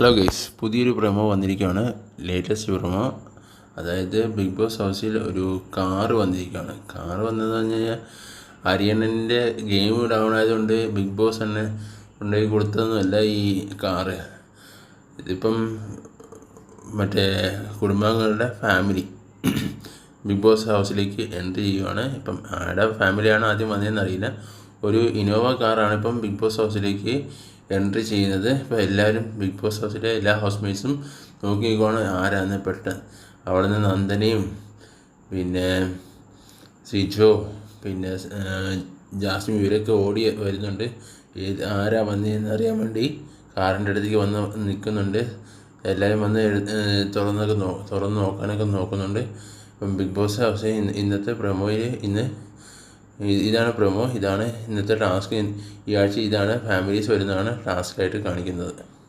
Hello guys പുതിയൊരു promo വന്നിരിക്കുകയാണ്. Latest promo അതായത് ബിഗ് ബോസ് ഹൗസിൽ ഒരു കാറ് വന്നിരിക്കുകയാണ്. കാറ് വന്നതെന്ന് പറഞ്ഞു കഴിഞ്ഞാൽ അരിയണ്ണന്റെ ഗെയിം ഡൗൺ ആയതുകൊണ്ട് ബിഗ് ബോസ് തന്നെ കൊണ്ടുപോയി കൊടുത്തതൊന്നുമല്ല ഈ കാറ് ഇതിപ്പം മറ്റേ കുടുംബാംഗങ്ങളുടെ ഫാമിലി ബിഗ് ബോസ് ഹൗസിലേക്ക് എൻട്രി ചെയ്യുവാണ്. ഇപ്പം ആരുടെ ഫാമിലിയാണ് ആദ്യം വന്നതെന്ന് അറിയില്ല. ഒരു ഇനോവ കാറാണ് ഇപ്പം ബിഗ് ബോസ് ഹൗസിലേക്ക് എൻട്രി ചെയ്യുന്നത് ഇപ്പോൾ എല്ലാവരും ബിഗ് ബോസ് ഹൗസിലെ എല്ലാ ഹൗസ് മേറ്റ്സും ആരാന്ന് പെട്ടെന്ന് അവിടെ നിന്ന് നന്ദനയും പിന്നെ സിജോ പിന്നെ ജാസ്മി ജാസ്മിൻ ഇവരൊക്കെ ഓടി വരുന്നുണ്ട്. ഏത് ആരാ വന്നതെന്ന് അറിയാൻ വേണ്ടി കാറിന്റെ അടുത്തേക്ക് വന്ന് നിൽക്കുന്നുണ്ട്. എല്ലാവരും വന്ന് തുറന്നൊക്കെ നോ തുറന്ന് നോക്കാനൊക്കെ നോക്കുന്നുണ്ട്. ബിഗ് ബോസ് ഹൗസ് ഇന്നത്തെ പ്രൊമോയിൽ ഇന്ന് ഇതാണ് പ്രൊമോ. ഇതാണ് ഇന്നത്തെ ടാസ്ക്. ഈ ആഴ്ച ഇതാണ് ഫാമിലീസ് വരുന്നതാണ് ടാസ്ക്കായിട്ട് കാണിക്കുന്നത്.